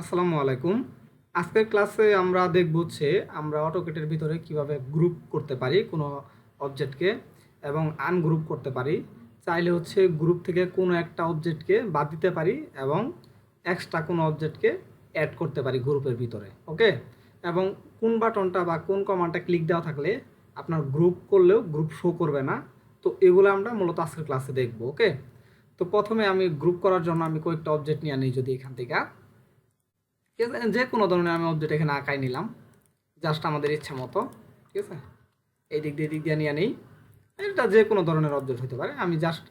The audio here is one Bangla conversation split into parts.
আসসালামু আলাইকুম। আজকের ক্লাসে আমরা দেখব হচ্ছে আমরা অটোকেটের ভিতরে কীভাবে গ্রুপ করতে পারি কোনো অবজেক্টকে এবং আনগ্রুপ করতে পারি। চাইলে হচ্ছে গ্রুপ থেকে কোনো একটা অবজেক্টকে বাদ দিতে পারি এবং এক্সট্রা কোনো অবজেক্টকে অ্যাড করতে পারি গ্রুপের ভিতরে, ওকে? এবং কোন বাটনটা বা কোন কমান্ডটা ক্লিক দেওয়া থাকলে আপনার গ্রুপ করলেও গ্রুপ শো করবে না। তো এগুলো আমরা মূলত আজকের ক্লাসে দেখব, ওকে? তো প্রথমে আমি গ্রুপ করার জন্য আমি কয়েকটা অবজেক্ট নিয়ে আনি যদি এখান থেকে। যে কোনো ধরনের আমি অবজেক্ট এখানে আঁকাই নিলাম জাস্ট আমাদের ইচ্ছা মতো, ঠিক আছে? এই দিক দিয়ে দিক দিয়ে নিয়ে নেই। এটা যে কোনো ধরনের অবজেক্ট হতে পারে। আমি জাস্ট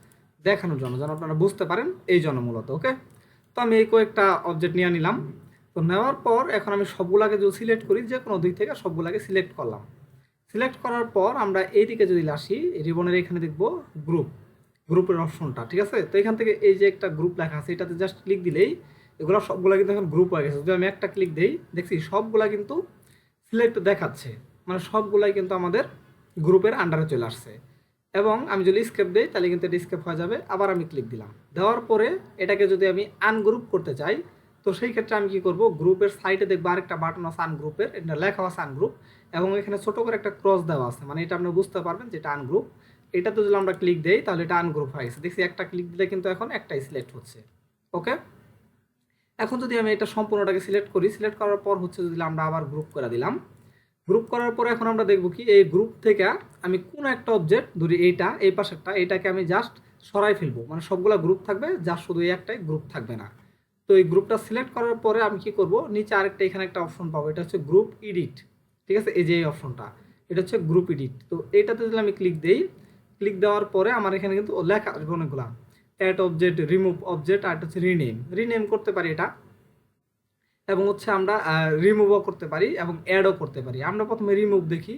দেখানোর জন্য, যেন আপনারা বুঝতে পারেন, এই জন্য মূলত ওকে তো আমি এই কয়েকটা অবজেক্ট নিয়ে নিলাম। তো নেওয়ার পর, এখন আমি সবগুলাকে যদি সিলেক্ট করি, যে কোনো দিক থেকে সবগুলাকে সিলেক্ট করলাম। সিলেক্ট করার পর, আমরা এই দিকে যদি আসি, রিবনের এখানে দেখব গ্রুপ গ্রুপের অপশনটা ঠিক আছে? তো এখান থেকে এই যে একটা গ্রুপ লেখা আছে, এটাতে জাস্ট ক্লিক দিলেই এগুলো সবগুলো কিন্তু এখন গ্রুপ হয়ে গেছে। যদি আমি একটা ক্লিক দিই, দেখছি সবগুলা কিন্তু সিলেক্ট দেখাচ্ছে। মানে সবগুলাই কিন্তু আমাদের গ্রুপের আন্ডারে চলে আসছে। এবং আমি যদি স্কেপ দিই, তাহলে কিন্তু এটা স্কেপ হয়ে যাবে। আবার আমি ক্লিক দিলাম। দেওয়ার পরে এটাকে যদি আমি আনগ্রুপ করতে চাই, তো সেই ক্ষেত্রে আমি কি করব? গ্রুপের সাইডে দেখব আরেকটা বাটন আছে আনগ্রুপের এটা লেখা আছে আনগ্রুপ এবং এখানে ছোটো করে একটা ক্রস দেওয়া আছে। মানে এটা আপনি বুঝতে পারবেন যে এটা আনগ্রুপ এটাতে যদি আমরা ক্লিক দেই, তাহলে এটা আনগ্রুপ হয়ে গেছে। দেখছি একটা ক্লিক দিলে কিন্তু এখন একটাই সিলেক্ট হচ্ছে। ওকে এখন যদি আমি এটা সম্পূর্ণটাকে সিলেক্ট করি সিলেক্ট করার পর হচ্ছে যদি আমরা আবার গ্রুপ করে দিলাম। গ্রুপ করার পরে এখন আমরা দেখব কি, এই গ্রুপ থেকে আমি কোন একটা অবজেক্ট ধরি এইটা, এই পাশেরটা এটাকে আমি জাস্ট সরাই ফেলব। মানে সবগুলা গ্রুপ থাকবে জাস্ট শুধু এই একটাই গ্রুপ থাকবে না। তো এই গ্রুপটা সিলেক্ট করার পরে আমি কি করব, নিচে আরেকটা এখানে একটা অপশন পাবো, এটা হচ্ছে গ্রুপ এডিট ঠিক আছে? এই যে এই অপশনটা এটা হচ্ছে গ্রুপ এডিট তো এইটাতে যদি আমি ক্লিক দেই ক্লিক দেওয়ার পরে আমার এখানে কিন্তু লেখা আসবে অনেকগুলা। অ্যাড অবজেক্ট রিমুভ অবজেক্ট আর হচ্ছে রিনেম রিনেম করতে পারি এটা। এবং হচ্ছে আমরা রিমুভও করতে পারি এবং অ্যাডও করতে পারি। আমরা প্রথমে রিমুভ দেখি।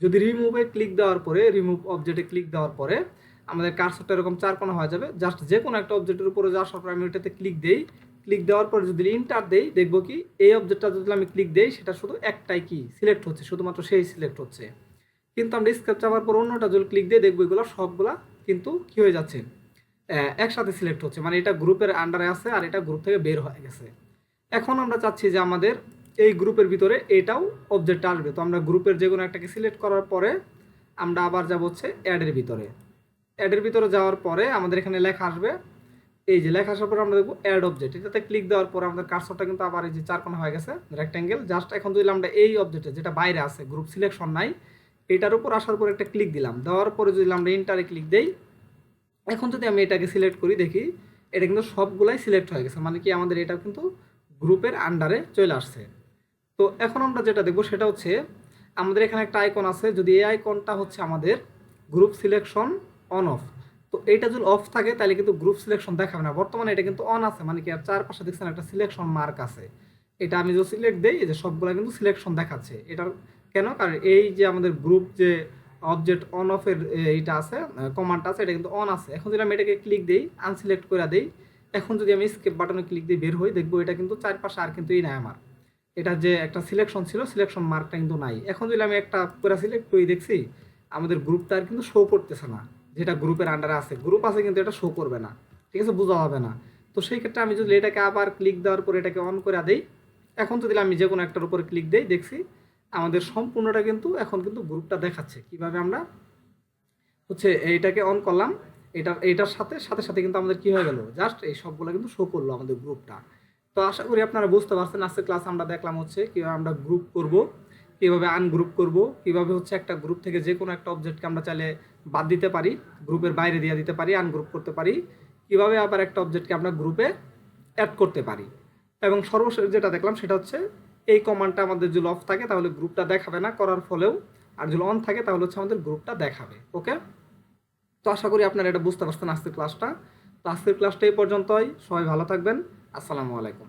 যদি রিমুভে ক্লিক দেওয়ার পরে রিমুভ অবজেক্টে ক্লিক দেওয়ার পরে, আমাদের কার্সরটা এরকম চার কোনা হয়ে যাবে। জাস্ট যে কোনো একটা অবজেক্টের উপরে যাওয়ার পর আমি ওইটাতে ক্লিক দেই। ক্লিক দেওয়ার পরে যদি ইন্টার দেই, দেখব কি, এই অবজেক্টটা যদি আমি ক্লিক দেই, সেটা শুধু একটাই কি সিলেক্ট হচ্ছে, শুধুমাত্র সেই সিলেক্ট হচ্ছে। কিন্তু আমরা স্কেপ চাপার পর অন্যটা যদি ক্লিক দিয়ে দেখব এগুলো সবগুলা কিন্তু কি হয়ে যাচ্ছে? একসাথে সিলেক্ট হচ্ছে। মানে এটা গ্রুপের আন্ডারে আছে আর এটা গ্রুপ থেকে বের হয়ে গেছে। এখন আমরা চাচ্ছি যে আমাদের এই গ্রুপের ভিতরে এটাও অবজেক্ট আসবে। তো আমরা গ্রুপের যে কোনো একটাকে সিলেক্ট করার পরে আমরা আবার যাব হচ্ছে অ্যাডের ভিতরে। অ্যাডের ভিতরে যাওয়ার পরে আমাদের এখানে লেখা আসবে। এই যে লেখা আসার পরে আমরা দেখব অ্যাড অবজেক্ট এটাতে ক্লিক দেওয়ার পরে আমাদের কার্সরটা কিন্তু আবার এই যে চার কোণা হয়ে গেছে রেক্ট্যাঙ্গেল জাস্ট এখন যদি আমরা এই অবজেক্টে যেটা বাইরে আছে গ্রুপ সিলেকশন নাই, এটার উপর আসার পরে একটা ক্লিক দিলাম। দেওয়ার পরে যদি আমরা ইন্টারে ক্লিক দেই এখন যদি আমি এটাকে সিলেক্ট করি, দেখি এটা কিন্তু সবগুলাই সিলেক্ট হয়ে গেছে। মানে কি আমাদের এটা কিন্তু গ্রুপের আন্ডারে চলে আসছে। তো এখন আমরা যেটা দেখব সেটা হচ্ছে, আমাদের এখানে একটা আইকন আছে। যদি এই আইকনটা হচ্ছে আমাদের গ্রুপ সিলেকশন অন অফ তো এইটা যদি অফ থাকে, তাহলে কিন্তু গ্রুপ সিলেকশন দেখাবে না। বর্তমানে এটা কিন্তু অন আছে। মানে কি আর চারপাশে দেখছেন একটা সিলেকশন মার্ক আছে। এটা আমি যদি সিলেক্ট দিই, এই যে সবগুলা কিন্তু সিলেকশন দেখাচ্ছে। এটার কেন? কারণ এই যে আমাদের গ্রুপ যে অবজেক্ট অন অফের এইটা আছে কমান্ডটা আছে, এটা কিন্তু অন আছে। এখন যদি আমি এটাকে ক্লিক দিই আনসিলেক্ট করে দিই, এখন যদি আমি স্কেপ বাটনে ক্লিক দিয়ে বের হই, দেখব এটা কিন্তু চারপাশে আর কিন্তু এই নাই আমার। এটা যে একটা সিলেকশন ছিল সিলেকশন মার্কটা কিন্তু নাই। এখন যদি আমি একটা পুরো সিলেক্ট করি, দেখছি আমাদের গ্রুপটা আর কিন্তু শো করতেছে না, যেটা গ্রুপের আন্ডারে আছে। গ্রুপ আছে কিন্তু এটা শো করবে না, ঠিক আছে? বোঝা হবে না। তো সেই ক্ষেত্রে আমি যদি এটাকে আবার ক্লিক দেওয়ার পর এটাকে অন করে দেই, এখন যদি আমি যে কোনো একটার উপরে ক্লিক দেই, দেখছি আমাদের সম্পূর্ণটা কিন্তু এখন কিন্তু গ্রুপটা দেখাচ্ছে। কীভাবে আমরা হচ্ছে এইটাকে অন করলাম, এটা, এইটার সাথে সাথে সাথে কিন্তু আমাদের কী হয়ে গেল? জাস্ট এই সবগুলো কিন্তু শো করল আমাদের গ্রুপটা। তো আশা করি আপনারা বুঝতে পারছেন, আজকের ক্লাস আমরা দেখলাম হচ্ছে কীভাবে আমরা গ্রুপ করব, কীভাবে আনগ্রুপ করব, কীভাবে হচ্ছে একটা গ্রুপ থেকে যে কোনো একটা অবজেক্টকে আমরা চাইলে বাদ দিতে পারি, গ্রুপের বাইরে দিয়ে দিতে পারি আনগ্রুপ করতে পারি, কীভাবে আবার একটা অবজেক্টকে আমরা গ্রুপে অ্যাড করতে পারি। এবং সর্বশেষ যেটা দেখলাম সেটা হচ্ছে এই কমান্ডটা আমাদের যদি অফ থাকে, তাহলে গ্রুপটা দেখাবে না, করার ফলেও। আর যদি অন থাকে, তাহলে হচ্ছে আমাদের গ্রুপটা দেখাবে ওকে তো আশা করি আপনারা এটা বুঝতে পারছেন আজকের ক্লাসটা তো আজকের ক্লাসটা এই পর্যন্তই। সবাই ভালো থাকবেন। আসসালামু আলাইকুম।